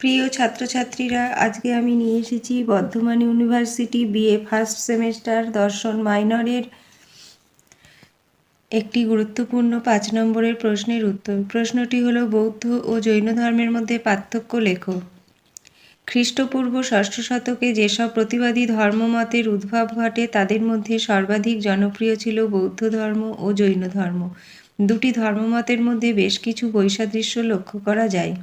প্রিয় ছাত্রছাত্রীরা, আজকে আমি নিয়ে এসেছি Bardhaman university BA first semester দর্শন মাইনরের একটি গুরুত্বপূর্ণ পাঁচ নম্বরের প্রশ্নের উত্তর। প্রশ্নটি হলো, বৌদ্ধ ও জৈন ধর্মের মধ্যে পার্থক্য লেখো। খ্রিস্টপূর্ব ষষ্ঠ শতকে যেসব প্রতিবাদী ধর্মমতের উদ্ভব ঘটে, তাদের মধ্যে সর্বাধিক জনপ্রিয় ছিল বৌদ্ধ ধর্ম ও জৈন ধর্ম। দুটি ধর্মমতের মধ্যে বেশ কিছু বৈসাদৃশ্য লক্ষ্য করা যায়।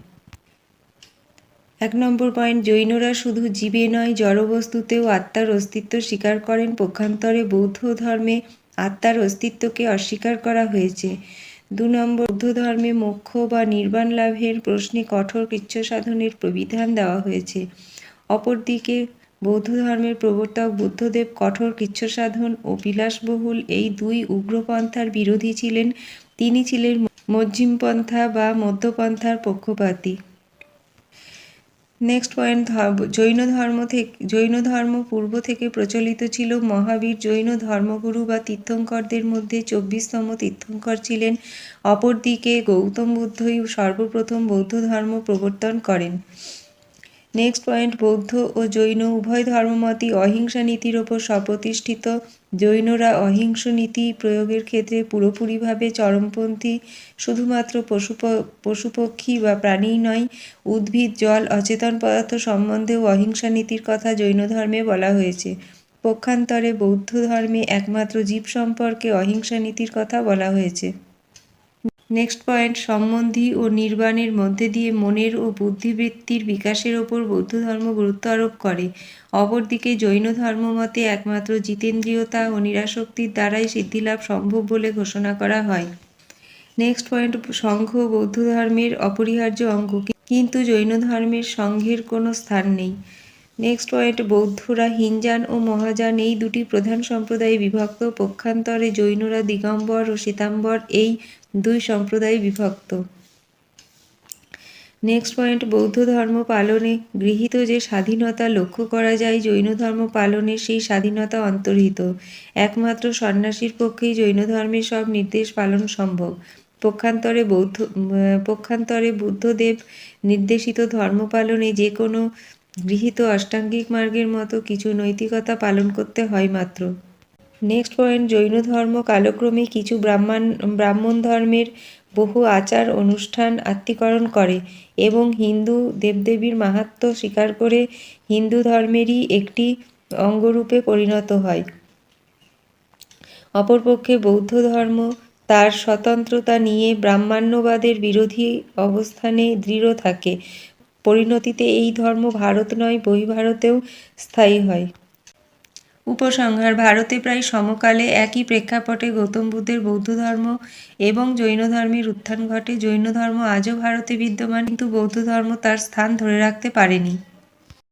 এক নম্বর পয়েন্ট, জৈনরা শুধু জীবে নয়, জড়বস্তুতেও আত্মার অস্তিত্ব স্বীকার করেন। পক্ষান্তরে বৌদ্ধ ধর্মে আত্মার অস্তিত্বকে অস্বীকার করা হয়েছে। দু নম্বর, বৌদ্ধ ধর্মে মোক্ষ বা নির্বাণ লাভের প্রশ্নে কঠোর কৃচ্ছ সাধনের প্রবিধান দেওয়া হয়েছে। অপরদিকে, বৌদ্ধ ধর্মের প্রবর্তক বুদ্ধদেব কঠোর কৃচ্ছ সাধন ও বিলাসবহুল এই দুই উগ্রপন্থার বিরোধী ছিলেন। তিনি ছিলেন মজ্জিমপন্থা বা মধ্যপন্থার পক্ষপাতী। নেক্সট পয়েন্ট জৈন ধর্ম থেকে, জৈন ধর্ম পূর্ব থেকে প্রচলিত ছিল। মহাবীর জৈন ধর্মগুরু বা তীর্থঙ্করদের মধ্যে চব্বিশতম তীর্থঙ্কর ছিলেন। অপরদিকে গৌতম বুদ্ধই সর্বপ্রথম বৌদ্ধ ধর্ম প্রবর্তন করেন। নেক্সট পয়েন্ট বৌদ্ধ ও জৈন, উভয় ধর্মমতই অহিংসা নীতির ওপর স্বপ্রতিষ্ঠিত। জৈনরা অহিংস নীতি প্রয়োগের ক্ষেত্রে পুরোপুরিভাবে চরমপন্থী, শুধুমাত্র পশু পশুপক্ষী বা প্রাণীই নয়, উদ্ভিদ, জল, অচেতন পদার্থ সম্বন্ধেও অহিংসা নীতির কথা জৈন ধর্মে বলা হয়েছে। পক্ষান্তরে বৌদ্ধ ধর্মে একমাত্র জীব সম্পর্কে অহিংসা নীতির কথা বলা হয়েছে। নেক্সট পয়েন্ট সম্বন্ধী ও নির্বাণের মধ্যে দিয়ে মনের ও বুদ্ধিবৃত্তির বিকাশের ওপর বৌদ্ধ ধর্ম গুরুত্ব আরোপ করে। অপরদিকে জৈন ধর্মমতে একমাত্র জিতেন্দ্রিয়তা ও নিরাশক্তির দ্বারাই সিদ্ধিলাভ সম্ভব বলে ঘোষণা করা হয়। নেক্সট পয়েন্ট সংঘ বৌদ্ধ ধর্মের অপরিহার্য অঙ্গ কিন্তু জৈন ধর্মের সংঘের কোনো স্থান নেই। নেক্সট পয়েন্ট বৌদ্ধরা হিনজান ও মহাযান এই দুটি প্রধান সম্প্রদায়ে বিভক্ত। পক্ষান্তরে জৈনরা দিগম্বর ও শ্বেতাম্বর এই দুই সম্প্রদায়ে বিভক্ত। নেক্সট পয়েন্ট বৌদ্ধ ধর্ম পালনে গৃহীত যে স্বাধীনতা লক্ষ্য করা যায়, জৈন ধর্ম পালনে সেই স্বাধীনতা অন্তর্হিত। একমাত্র সন্ন্যাসীর পক্ষেই জৈন ধর্মের সব নির্দেশ পালন সম্ভব। পক্ষান্তরে বৌদ্ধ পক্ষান্তরে বুদ্ধদেব নির্দেশিত ধর্ম পালনে যে কোনো গৃহীত অষ্টাঙ্গিক মার্গের মতো কিছু নৈতিকতা পালন করতে হয় মাত্র। নেক্সট পয়েন্ট জৈন ধর্ম, কালক্রমে কিছু ব্রাহ্মণ ব্রাহ্মণ ধর্মের বহু আচার, অনুষ্ঠান আত্মীকরণ করে এবং হিন্দু দেবদেবীর মাহাত্ম স্বীকার করে হিন্দু ধর্মেরই একটি অঙ্গরূপে পরিণত হয়। অপরপক্ষে বৌদ্ধ ধর্ম তার স্বতন্ত্রতা নিয়ে ব্রাহ্মণ্যবাদের বিরোধী অবস্থানে দৃঢ় থাকে। পরিণতিতে এই ধর্ম ভারত নয়, বহিভারতেও স্থায়ী হয়। উপসংহার, ভারতে প্রায় সমকালে একই প্রেক্ষাপটে গৌতম বুদ্ধের বৌদ্ধ ধর্ম এবং জৈন ধর্মের উত্থান ঘটে। জৈন ধর্ম আজও ভারতে বিদ্যমান, কিন্তু বৌদ্ধ ধর্ম তার স্থান ধরে রাখতে পারেনি।